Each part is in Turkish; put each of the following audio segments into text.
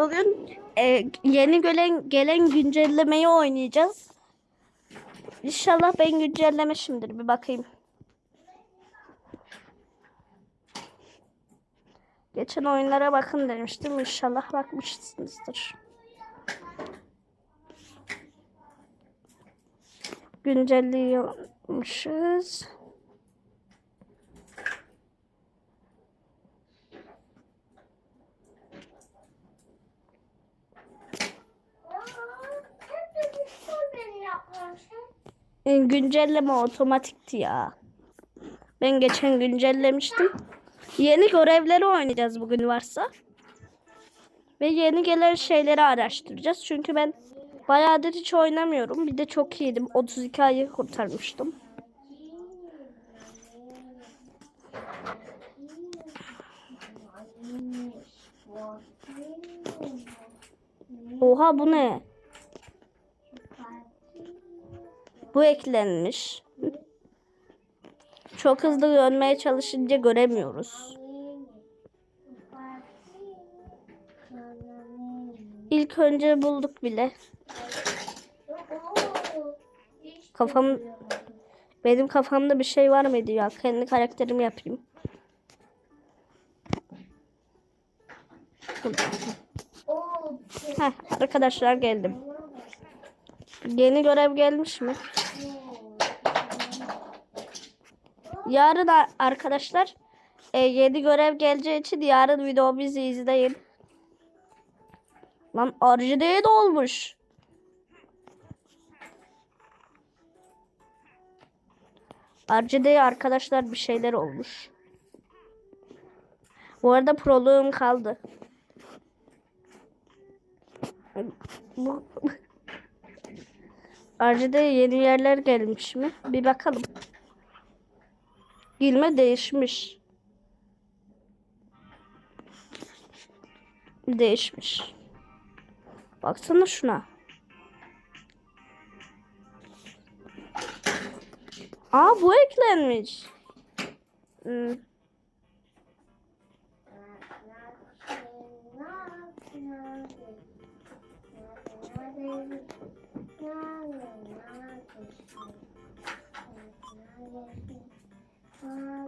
Bugün e, yeni gelen gelen güncellemeyi oynayacağız. İnşallah ben güncellemişimdir. Bir bakayım. Geçen oyunlara bakın demiştim. İnşallah bakmışsınızdır. Güncelliyormuşuz. E, Güncelleme otomatikti ya. Ben geçen güncellemiştim. Yeni görevleri oynayacağız bugün varsa. Ve yeni gelen şeyleri araştıracağız. Çünkü ben bayağıdır hiç oynamıyorum. Bir de çok iyiydim. 32 ayı kurtarmıştım. Oha bu ne? Bu eklenmiş. Çok hızlı dönmeye çalışınca göremiyoruz. İlk önce bulduk bile. Kafam benim kafamda bir şey var mıydı ya? Kendi karakterimi yapayım. Heh, arkadaşlar geldim. Yeni görev gelmiş mi? Yarın arkadaşlar e, yeni görev geleceği için yarın videomuzu izleyin. Lan de olmuş. RGD'ye arkadaşlar bir şeyler olmuş. Bu arada proluğum kaldı. Bu RGD'ye yeni yerler gelmiş mi? Bir bakalım. İlme değişmiş. Değişmiş. Baksana şuna. Aa bu eklenmiş. Hmm.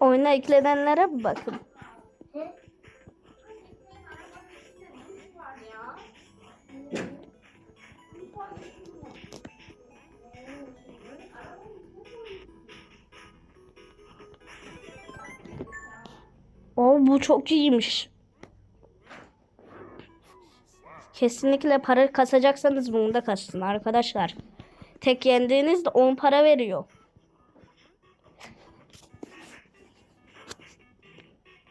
Oyuna eklenenlere bir bakın. Oo bu çok iyiymiş. Kesinlikle para kasacaksanız bunu da kasın arkadaşlar. Tek yendiğinizde 10 para veriyor.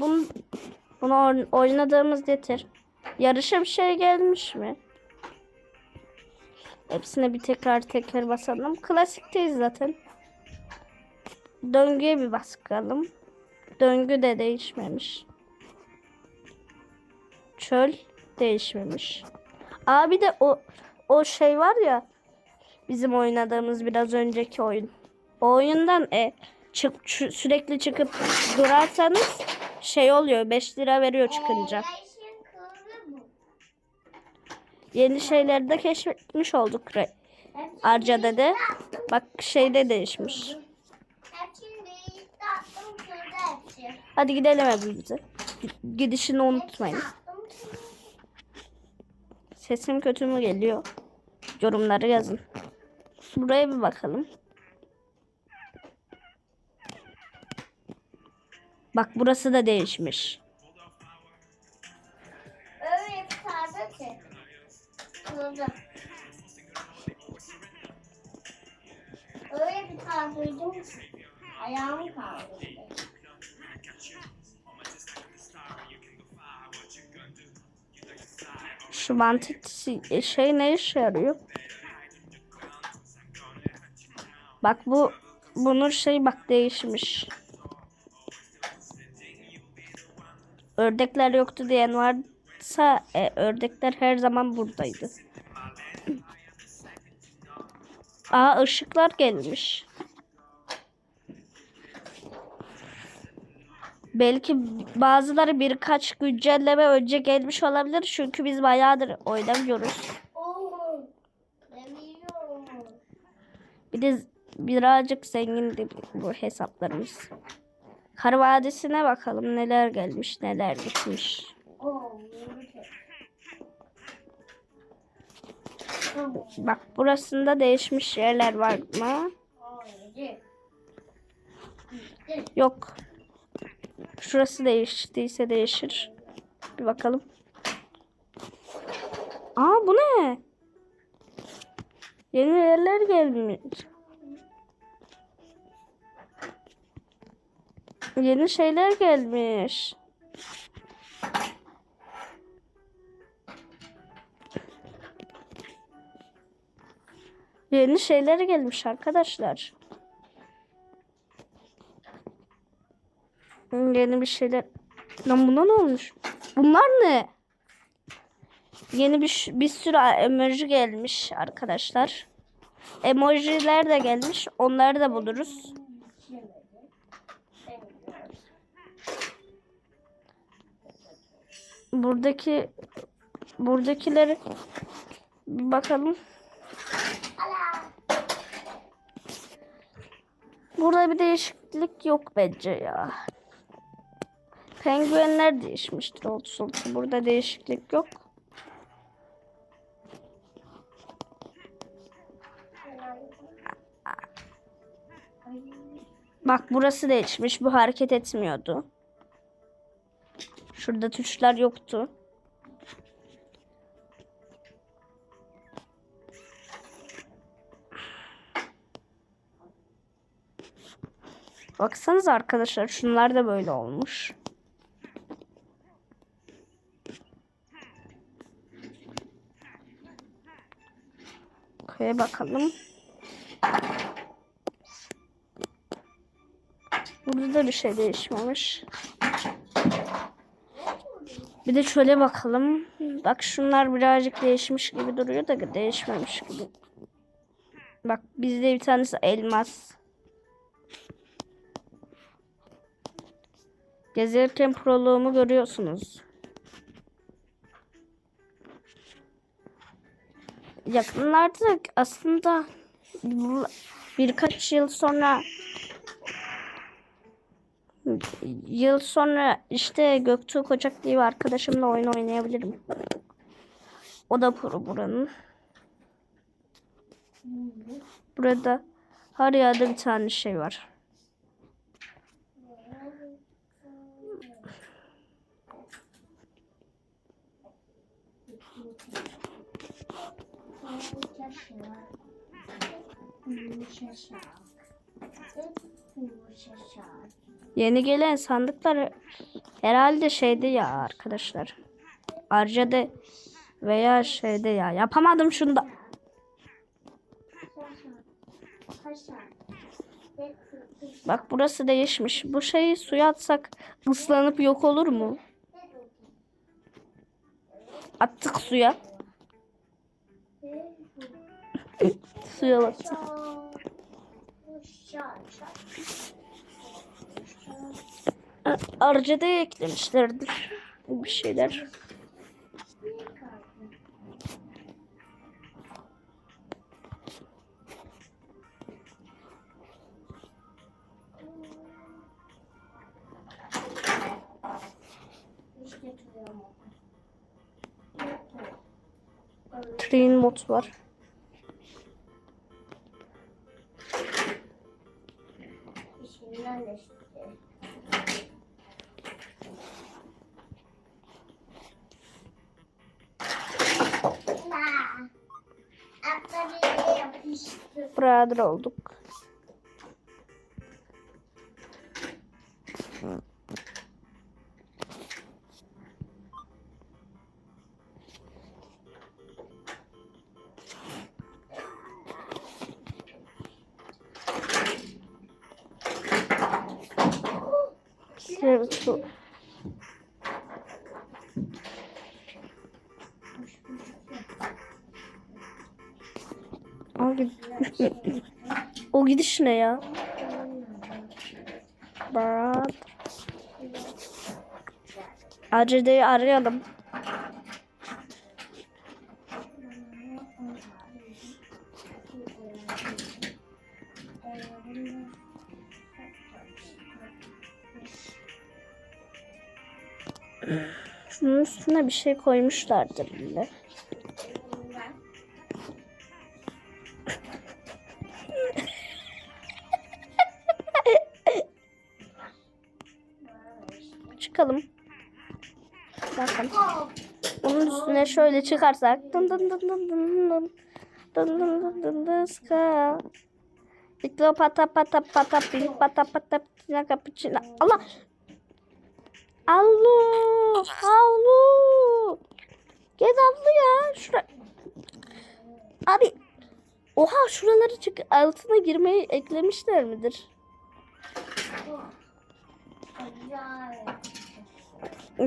Bunu, bunu oyn- oynadığımız yeter. Yarışa bir şey gelmiş mi? Hepsine bir tekrar tekrar basalım. Klasikteyiz zaten. Döngüye bir bakalım. Döngü de değişmemiş. Çöl değişmemiş. Abi de o o şey var ya bizim oynadığımız biraz önceki oyun. O oyundan e çık sürekli çıkıp durarsanız şey oluyor 5 lira veriyor çıkınca. Yeni şeyleri de keşfetmiş olduk. Re- Arca'da de. Bak şeyde değişmiş. Hadi gidelim evimize. Gidişini unutmayın. Sesim kötü mü geliyor? Yorumları yazın. Buraya bir bakalım. Bak burası da değişmiş. Öyle bir tarzı ki. Öyle bir tarzıydım ki. Ayağım kaldı. Şu wanted şey ne işe yarıyor? Bak bu bunun şey bak değişmiş. Ördekler yoktu diyen varsa e, ördekler her zaman buradaydı. Aa ışıklar gelmiş. Belki bazıları birkaç güncelleme önce gelmiş olabilir. Çünkü biz bayağıdır oynamıyoruz. Bir de birazcık zengindi bu hesaplarımız. Kar Vadisi'ne bakalım neler gelmiş neler gitmiş. Bak burasında değişmiş yerler var mı? Yok. Şurası değiştiyse değişir. Bir bakalım. Aa bu ne? Yeni yerler gelmiş. Yeni şeyler gelmiş. Yeni şeyler gelmiş arkadaşlar. Yeni bir şeyler. Lan buna ne olmuş? Bunlar ne? Yeni bir, bir sürü emoji gelmiş arkadaşlar. Emojiler de gelmiş. Onları da buluruz. Buradaki buradakileri bir bakalım. Burada bir değişiklik yok bence ya. Penguenler değişmiştir olsun. Burada değişiklik yok. Bak burası değişmiş. Bu hareket etmiyordu. Şurada tuşlar yoktu. Baksanıza arkadaşlar şunlar da böyle olmuş. Köye bakalım. Burada da bir şey değişmemiş. Bir de şöyle bakalım. Bak şunlar birazcık değişmiş gibi duruyor da değişmemiş gibi. Bak bizde bir tanesi elmas. Gezerken proloğumu görüyorsunuz. Yakınlarda aslında birkaç yıl sonra yıl sonra işte Göktuğ Kocak diye bir arkadaşımla oyun oynayabilirim. O da pro buranın. Burada her yerde bir tane şey var. Yeni gelen sandıklar herhalde şeyde ya arkadaşlar. Arca'da veya şeyde ya. Yapamadım şunu da. Bak burası değişmiş. Bu şeyi suya atsak ıslanıp yok olur mu? Attık suya. suya battık. Arca'da eklemişlerdir bir şeyler. Train mod var. brother olduk. Sırtı. o gidiş ne ya? Berat. Acede'yi arayalım. Şunun üstüne bir şey koymuşlardır bile. şöyle çıkarsak. Dın dın dın dın dın dın. Dın dın dın dın dın ska. Bitlo pata pata pata pink pata pata pina kapıçına. Allah. Allah. Havlu. Gez abla ya. Şura. Abi. Oha şuraları çık altına girmeyi eklemişler midir?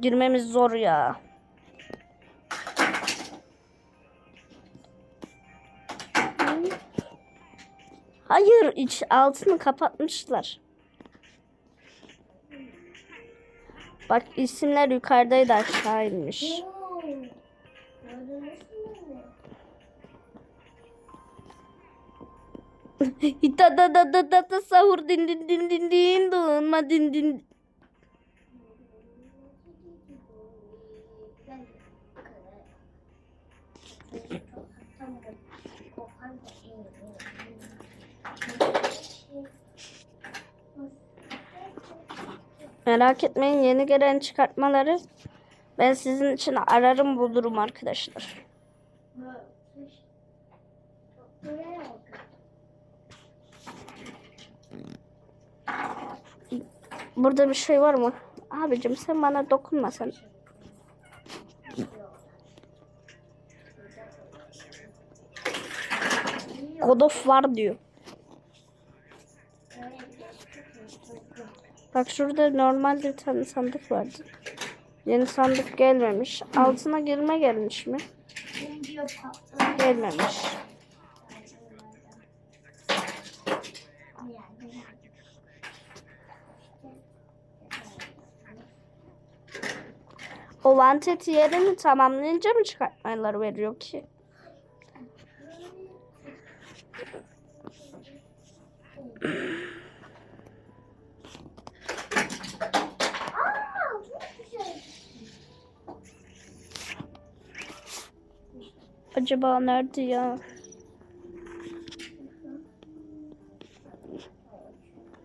Girmemiz zor ya. Hayır, iç altını kapatmışlar. Bak isimler yukarıdaydı aşağı inmiş. Da da da da da da sahur din din din din din donma din din. Merak etmeyin yeni gelen çıkartmaları ben sizin için ararım bulurum arkadaşlar. Burada bir şey var mı? Abicim sen bana dokunma sen. God of var diyor. Bak şurada normalde bir tane sandık vardı. Yeni sandık gelmemiş. Altına girme gelmiş mi? Gelmemiş. O wanted yerini tamamlayınca mı çıkartmaları veriyor ki? Acaba nerede ya?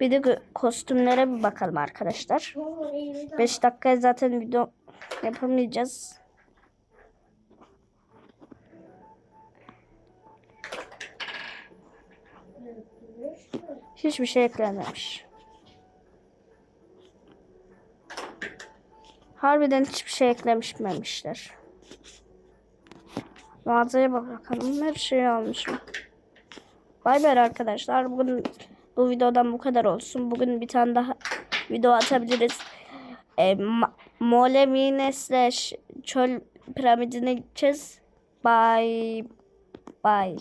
Bir de kostümlere bir bakalım arkadaşlar. Oo, elini de 5 dakikaya zaten video yapamayacağız. Hiçbir şey eklenmemiş. Harbiden hiçbir şey eklemişmemişler. Mağazaya bak bakalım. Her şeyi almışım. Bay bay arkadaşlar. Bugün bu videodan bu kadar olsun. Bugün bir tane daha video atabiliriz. E, Molemine slash çöl piramidine gideceğiz. Bye. Bye.